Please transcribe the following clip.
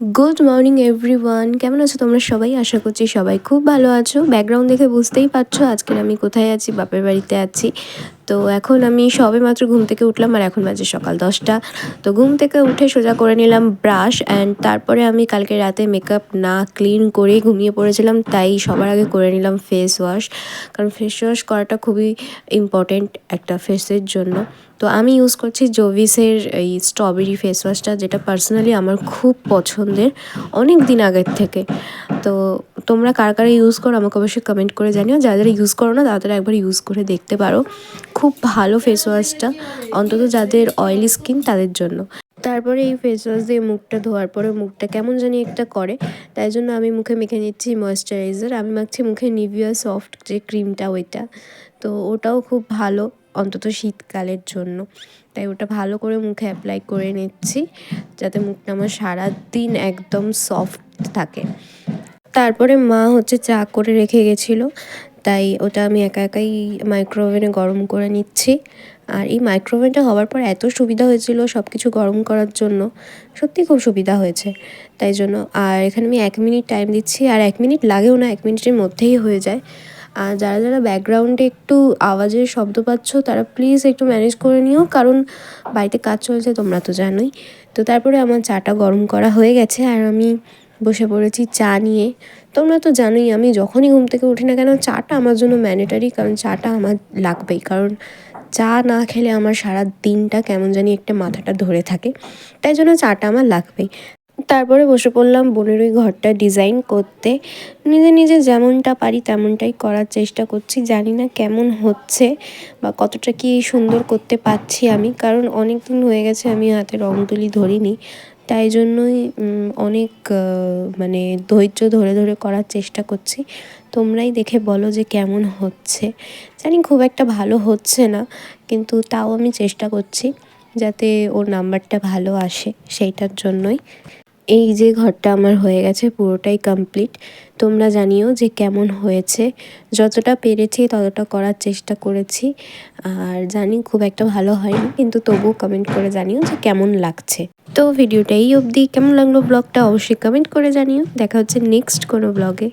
Good morning everyone কেমন আছো তোমরা সবাই? আশা করছি সবাই খুব ভালো আছো। ব্যাকগ্রাউন্ড দেখে বুঝতেই পারছ আজকের আমি কোথায় আছি, বাপের বাড়িতে আছি। তো এখন আমি সবে মাত্র ঘুম থেকে উঠলাম আর এখন বাজে সকাল দশটা। তো ঘুম থেকে উঠে সোজা করে নিলাম ব্রাশ অ্যান্ড তারপরে আমি কালকে রাতে মেকআপ না ক্লিন করেই ঘুমিয়ে পড়েছিলাম, তাই সবার আগে করে নিলাম ফেস ওয়াশ কারণ ফেস ওয়াশ করাটা খুবই ইম্পর্টেন্ট একটা ফেসের জন্য। তো আমি ইউজ করছি জোভিসের এই স্ট্রবেরি ফেস ওয়াশটা যেটা পার্সোনালি আমার খুব পছন্দের অনেক দিন আগের থেকে। তো তোমরা কার কারা ইউজ করো আমাকে অবশ্যই কমেন্ট করে জানিও। যারা যারা ইউজ করো না, তারা একবার ইউজ করে দেখতে পারো। খুব ভালো ফেস ওয়াশটা অন্তত যাদের অয়েলি স্কিন তাদের জন্য। তারপরে এই ফেস ওয়াশ দিয়ে মুখটা ধোয়ার পরে মুখটা কেমন জানি একটা করে, তাই জন্য আমি মুখে মেখে নিচ্ছি ময়েশ্চারাইজার আমি মাখছি মুখে নিভিয়া সফট যে ক্রিমটা ওইটা। তো ওটাও খুব ভালো অন্তত শীতকালের জন্য। তাই ওটা ভালো করে মুখে অ্যাপ্লাই করে নিচ্ছি, যাতে মুখটা আমার সারাদিন একদম সফট থাকে। তারপরে মা হচ্ছে চা করে রেখে গেছিল। তাই ওটা আমি একা একাই মাইক্রোওভেনে গরম করে নিচ্ছি। আর এই মাইক্রোওভেনটা হওয়ার পর এত সুবিধা হয়েছিল সব কিছু গরম করার জন্য। সত্যি খুব সুবিধা হয়েছে। তাই জন্য আর এখানে আমি এক মিনিট টাইম দিচ্ছি। আর এক মিনিট লাগেও না, এক মিনিটের মধ্যেই হয়ে যায়। আর যারা যারা ব্যাকগ্রাউন্ডে একটু আওয়াজের শব্দ পাচ্ছ, তারা প্লিজ একটু ম্যানেজ করে নিও। কারণ বাড়িতে কাজ চলছে, তোমরা তো জানোই। তো তারপরে আমার চাটা গরম করা হয়ে গেছে। আর আমি বসে পড়েছি, চা নিয়ে। তোমরা তো জানোই, আমি যখনই ঘুম থেকে উঠি না কেন, চাটা আমার জন্য ম্যান্ডেটারি কারণ চাটা আমার লাগবেই। কারণ চা না খেলে আমার সারা দিনটা কেমন জানি একটা মাথাটা ধরে থাকে। তাই জন্য চাটা আমার লাগবেই। তারপরে বসে পড়লাম বোনের ওই ঘরটা ডিজাইন করতে। নিজে নিজে যেমনটা পারি তেমনটাই করার চেষ্টা করছি। জানি না কেমন হচ্ছে বা কতটা কি সুন্দর করতে পারছি আমি। কারণ অনেক দিন হয়ে গেছে, আমি হাতে রং তুলি ধরিনি। তাই জন্যই অনেক মানে ধৈর্য ধরে ধরে করার চেষ্টা করছি। তোমরাই দেখে বলো যে কেমন হচ্ছে। জানি খুব একটা ভালো হচ্ছে না, কিন্তু তাও আমি চেষ্টা করছি যাতে ওর নাম্বারটা ভালো আসে সেইটার জন্যই। এই যে ঘরটা আমার হয়ে গেছে পুরোটাই কমপ্লিট তোমরা জানিও যে কেমন হয়েছে। যতটা পেরেছি ততটা করার চেষ্টা করেছি। আর জানি খুব একটা ভালো হয়নি, কিন্তু তবুও কমেন্ট করে জানিও যে কেমন লাগছে। তো ভিডিওটা এই অবধি। কেমন লাগল ব্লগটা অবশ্যই কমেন্ট করে জানিও। দেখা হচ্ছে নেক্সট কোনো ব্লগে